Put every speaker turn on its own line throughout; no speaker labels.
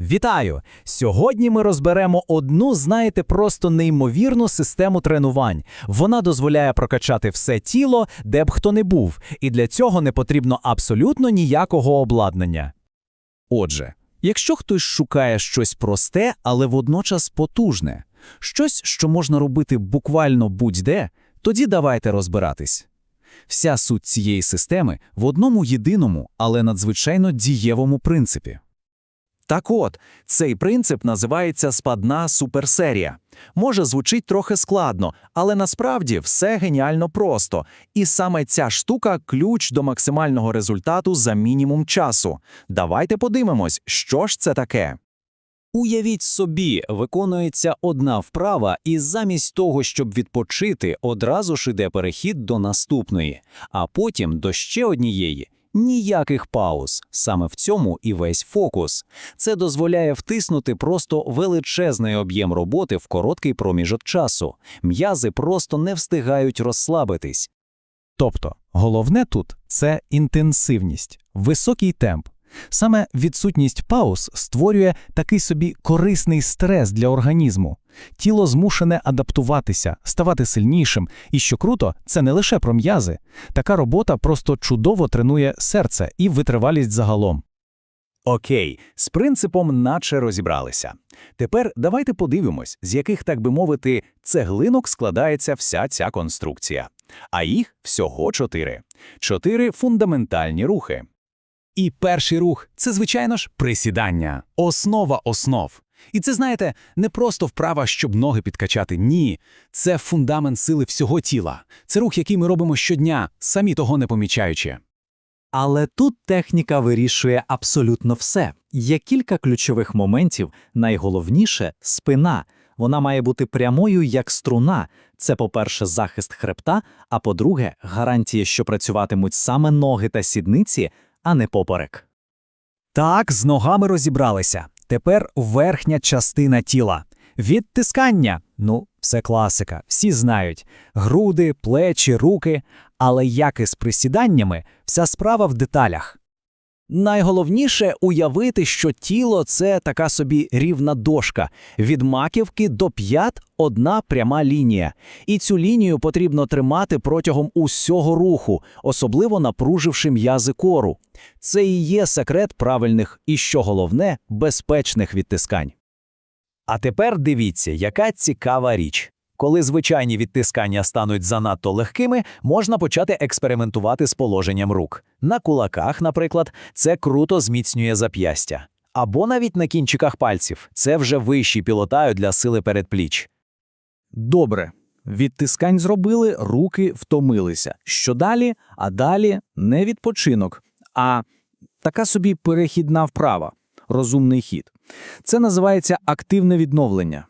Вітаю! Сьогодні ми розберемо одну, знаєте, просто неймовірну систему тренувань. Вона дозволяє прокачати все тіло, де б хто не був, і для цього не потрібно абсолютно ніякого обладнання. Отже, якщо хтось шукає щось просте, але водночас потужне, щось, що можна робити буквально будь-де, тоді давайте розбиратись. Вся суть цієї системи в одному єдиному, але надзвичайно дієвому принципі. Так от, цей принцип називається спадна суперсерія. Може, звучить трохи складно, але насправді все геніально просто. І саме ця штука ключ до максимального результату за мінімум часу. Давайте подивимось, що ж це таке. Уявіть собі, виконується одна вправа, і замість того, щоб відпочити, одразу ж іде перехід до наступної, а потім до ще однієї. Ніяких пауз. Саме в цьому і весь фокус. Це дозволяє втиснути просто величезний об'єм роботи в короткий проміжок часу. М'язи просто не встигають розслабитись. Тобто, головне тут це інтенсивність, високий темп. Саме відсутність пауз створює такий собі корисний стрес для організму. Тіло змушене адаптуватися, ставати сильнішим, і що круто, це не лише про м'язи. Така робота просто чудово тренує серце і витривалість загалом. Окей, з принципом наче розібралися. Тепер давайте подивимось, з яких, так би мовити, цеглинок складається вся ця конструкція. А їх всього чотири. Чотири фундаментальні рухи. І перший рух це, звичайно ж, присідання, основа основ. І це, знаєте, не просто вправа, щоб ноги підкачати. Ні, це фундамент сили всього тіла. Це рух, який ми робимо щодня, самі того не помічаючи.
Але тут техніка вирішує абсолютно все. Є кілька ключових моментів. Найголовніше спина. Вона має бути прямою як струна. Це, по-перше, захист хребта, а по-друге, гарантія, що працюватимуть саме ноги та сідниці, а не поперек.
Так, з ногами розібралися. Тепер верхня частина тіла. Відтискання. Ну, все класика, всі знають. Груди, плечі, руки. Але як і з присіданнями, вся справа в деталях. Найголовніше уявити, що тіло це така собі рівна дошка. Від маківки до п'ят одна пряма лінія. І цю лінію потрібно тримати протягом усього руху, особливо напруживши м'язи кору. Це і є секрет правильних і, що головне, безпечних відтискань. А тепер дивіться, яка цікава річ. Коли звичайні відтискання стануть занадто легкими, можна почати експериментувати з положенням рук. На кулаках, наприклад, це круто зміцнює зап'ястя. Або навіть на кінчиках пальців це вже вищий пілотаю для сили передпліч.
Добре. Відтискань зробили, руки втомилися. Що далі? А далі не відпочинок, а така собі перехідна вправа, розумний хід. Це називається активне відновлення.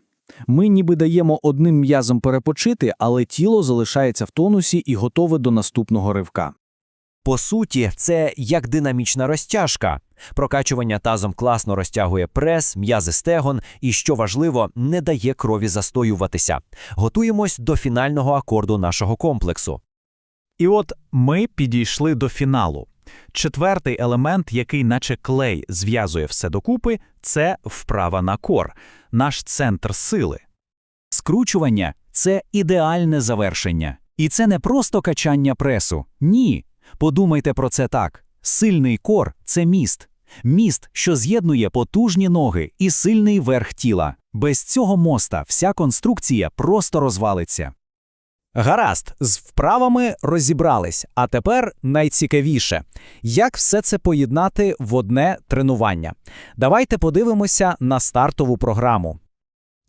Ми ніби даємо одним м'язом перепочити, але тіло залишається в тонусі і готове до наступного ривка.
По суті, це як динамічна розтяжка. Прокачування тазом класно розтягує прес, м'язи стегон і, що важливо, не дає крові застоюватися. Готуємось до фінального акорду нашого комплексу. І от ми підійшли до фіналу. Четвертий елемент, який, наче клей, зв'язує все докупи, це вправа на кор, наш центр сили. Скручування це ідеальне завершення. І це не просто качання пресу. Ні. Подумайте про це так: сильний кор це міст. Міст, що з'єднує потужні ноги і сильний верх тіла. Без цього моста вся конструкція просто розвалиться. Гаразд, з вправами розібрались, а тепер найцікавіше як все це поєднати в одне тренування. Давайте подивимося на стартову програму.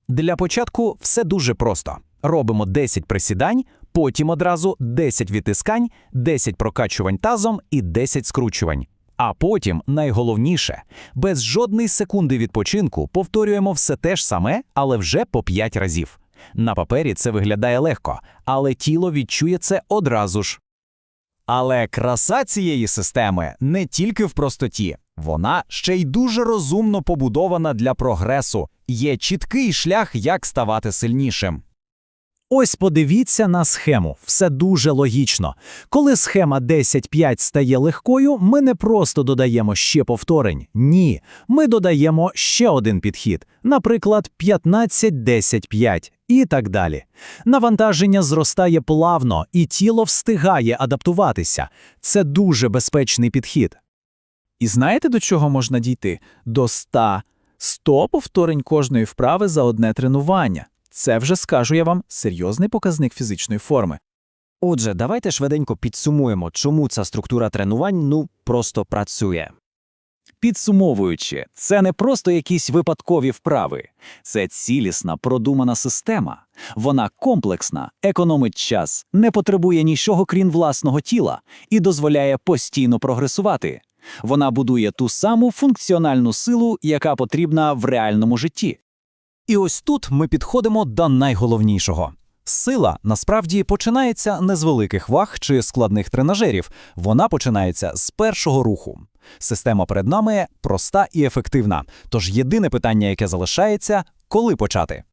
Для початку все дуже просто. Робимо 10 присідань, потім одразу 10 відтискань, 10 прокачувань тазом і 10 скручувань. А потім, найголовніше, без жодної секунди відпочинку повторюємо все те ж саме, але вже по 5 разів. На папері це виглядає легко, але тіло відчує це одразу ж. Але краса цієї системи не тільки в простоті, вона ще й дуже розумно побудована для прогресу, є чіткий шлях, як ставати сильнішим. Ось подивіться на схему. Все дуже логічно. Коли схема 10-5 стає легкою, ми не просто додаємо ще повторень. Ні, ми додаємо ще один підхід, наприклад, 15-10-5 і так далі. Навантаження зростає плавно, і тіло встигає адаптуватися. Це дуже безпечний підхід.
І знаєте, до чого можна дійти? До 100. 100 повторень кожної вправи за одне тренування. Це вже, скажу я вам, серйозний показник фізичної форми.
Отже, давайте швиденько підсумуємо, чому ця структура тренувань ну просто працює.
Підсумовуючи, це не просто якісь випадкові вправи, це цілісна, продумана система. Вона комплексна, економить час, не потребує нічого крім власного тіла і дозволяє постійно прогресувати. Вона будує ту саму функціональну силу, яка потрібна в реальному житті.
І ось тут ми підходимо до найголовнішого. Сила насправді починається не з великих ваг чи складних тренажерів, вона починається з першого руху. Система перед нами проста і ефективна. Тож єдине питання, яке залишається коли почати.